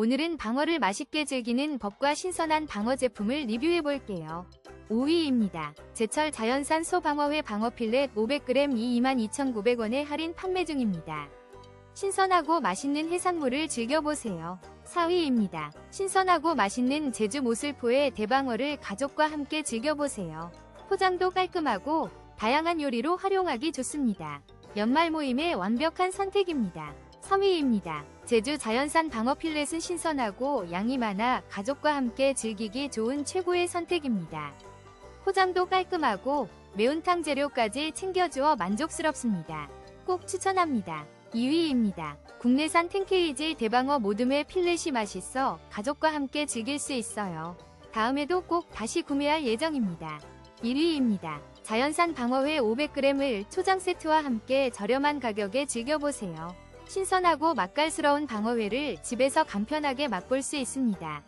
오늘은 방어를 맛있게 즐기는 법과 신선한 방어 제품을 리뷰해 볼게요. 5위입니다. 제철 자연산 소방어회 방어 필렛 500g 이 22,900원에 할인 판매 중입니다. 신선하고 맛있는 해산물을 즐겨보세요. 4위입니다. 신선하고 맛있는 제주 모슬포의 대방어를 가족과 함께 즐겨보세요. 포장도 깔끔하고 다양한 요리로 활용하기 좋습니다. 연말 모임의 완벽한 선택입니다. 3위입니다. 제주 자연산 방어 필렛은 신선하고 양이 많아 가족과 함께 즐기기 좋은 최고의 선택입니다. 포장도 깔끔하고 매운탕 재료까지 챙겨주어 만족스럽습니다. 꼭 추천합니다. 2위입니다. 국내산 텐케이지 대방어 모듬의 필렛이 맛있어 가족과 함께 즐길 수 있어요. 다음에도 꼭 다시 구매할 예정입니다. 1위입니다. 자연산 방어회 500g을 초장 세트와 함께 저렴한 가격에 즐겨보세요. 신선하고 맛깔스러운 방어회를 집에서 간편하게 맛볼 수 있습니다.